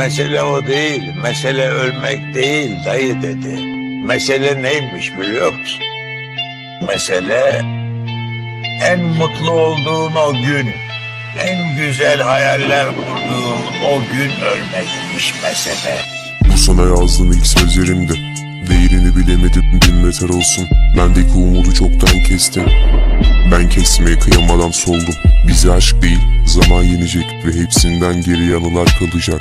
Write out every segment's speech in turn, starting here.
mesele o değil, mesele ölmek değil dayı dedi. Mesele neymiş biliyor musun? Mesele en mutlu olduğun o gün, en güzel hayaller kurduğun o gün ölmekmiş mesele. Bu sana yazdığım ilk sözlerimdi. Değerini bilemedim bin beter olsun. Bendeki umudu çoktan kestim. Ben kesmeye kıyamadan soldum. Bize aşk değil, zaman yenecek ve hepsinden geri anılar kalacak.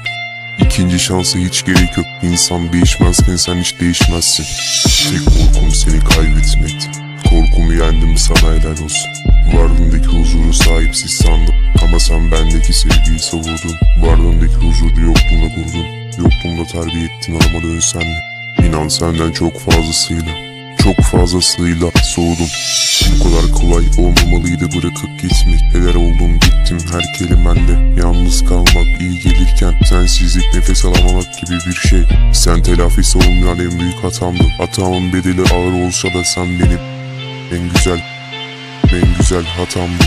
İkinci şansa hiç gerek yok. İnsan değişmezken sen hiç değişmezsin. Tek korkum seni kaybetmekti. Korkumu yendim sana helal olsun. Varlığındaki huzuru sahipsiz sandım. Ama sen bendeki sevgiyi savurdun. Varlığındaki huzuru yokluğuna kurdun. Yokluğunda terbiye ettin ama dönsen de. İnan senden çok fazlasıyla, çok fazlasıyla soğudum. Bu kadar kolay olmamalıydı bırakıp gelirken sensizlik nefes alamamak gibi bir şey. Sen telafisi olmayan en büyük hatamdı. Hatamın bedeli ağır olsa da sen benim en güzel, en güzel hatamdı.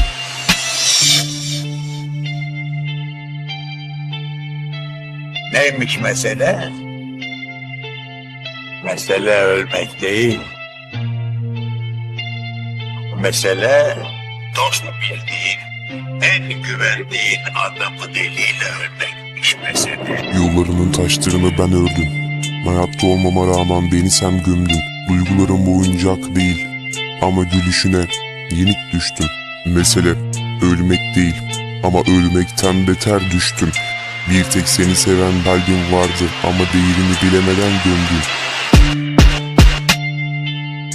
Neymiş mesele? Mesele ölmek değil. Mesele dost bildiğin, en güvendiğin adamı deliyle ölmekmiş mesele. Yollarının taşlarını ben ördüm. Hayatta olmama rağmen beni sen gömdün. Duygularım oyuncak değil. Ama gülüşüne yenik düştüm. Mesele ölmek değil. Ama ölmekten beter düştüm. Bir tek seni seven kalbim vardı ama değerini bilemeden gömdün.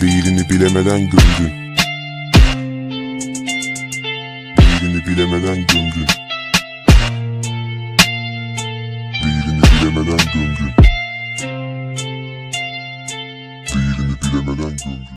Değerini bilemeden gömdün. Değerini bilemeden gömdün. Bilemeden gömdün. Değerini bilemeden gömdün.